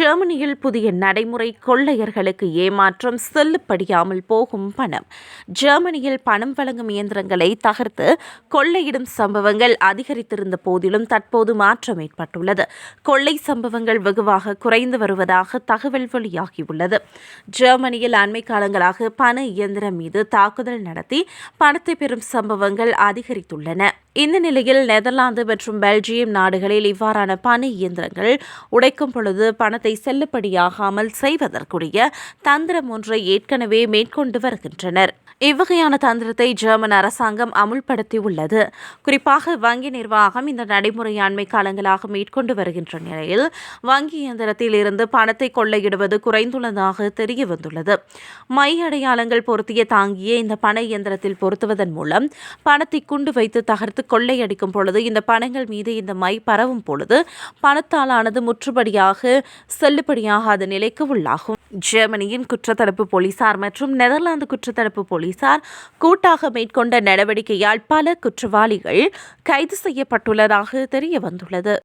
ஜெர்மனியில் புதிய நடைமுறை கொள்ளையர்களுக்கு ஏமாற்றம் செல்லுபடியாமல் போகும் பணம். ஜெர்மனியில் பணம் வழங்கும் இயந்திரங்களை தகர்த்து கொள்ளையிடும் சம்பவங்கள் அதிகரித்திருந்த போதிலும் தற்போது மாற்றம் ஏற்பட்டுள்ளது. கொள்ளை சம்பவங்கள் வெகுவாக குறைந்து வருவதாக தகவல் வெளியாகியுள்ளது. ஜெர்மனியில் அண்மை காலங்களாக பண இயந்திரம் மீது தாக்குதல் நடத்தி பணத்தை பெறும் சம்பவங்கள் அதிகரித்துள்ளன. இந்த நிலையில் நெதர்லாந்து மற்றும் பெல்ஜியம் நாடுகளில் இவ்வாறான பண இயந்திரங்கள் உடைக்கும் பொழுது பணத்தை செல்லுபடியாகாமல் செய்வதற்குரிய தந்திரம் ஒன்றை ஏற்கனவே மேற்கொண்டு வருகின்றனர். இவ்வகையான தந்திரத்தை ஜெர்மன் அரசாங்கம் அமுல்படுத்தியுள்ளது. குறிப்பாக வங்கி நிர்வாகம் இந்த நடைமுறை அண்மை காலங்களாக மேற்கொண்டு வருகின்ற நிலையில் வங்கி இயந்திரத்தில் இருந்து பணத்தை கொள்ளையிடுவது குறைந்துள்ளதாக தெரிய வந்துள்ளது. மை அடையாளங்கள் பொருத்திய தாங்கியே இந்த பண இயந்திரத்தில் பொருத்துவதன் மூலம் பணத்தை குண்டு வைத்து தகர்த்து கொள்ளையடிக்கும் பொழுது இந்த பணங்கள் மீது இந்த மை பரவும் பொழுது பணத்தாலானது முற்றுபடியாக செல்லுபடியாகாத நிலைக்கு உள்ளாகும். ஜெர்மனியின் குற்றத்தடுப்பு போலீசார் மற்றும் நெதர்லாந்து குற்றத்தடுப்பு போலீசார் கூட்டாக மேற்கொண்ட நடவடிக்கையால் பல குற்றவாளிகள் கைது செய்யப்பட்டுள்ளதாக தெரிய வந்துள்ளது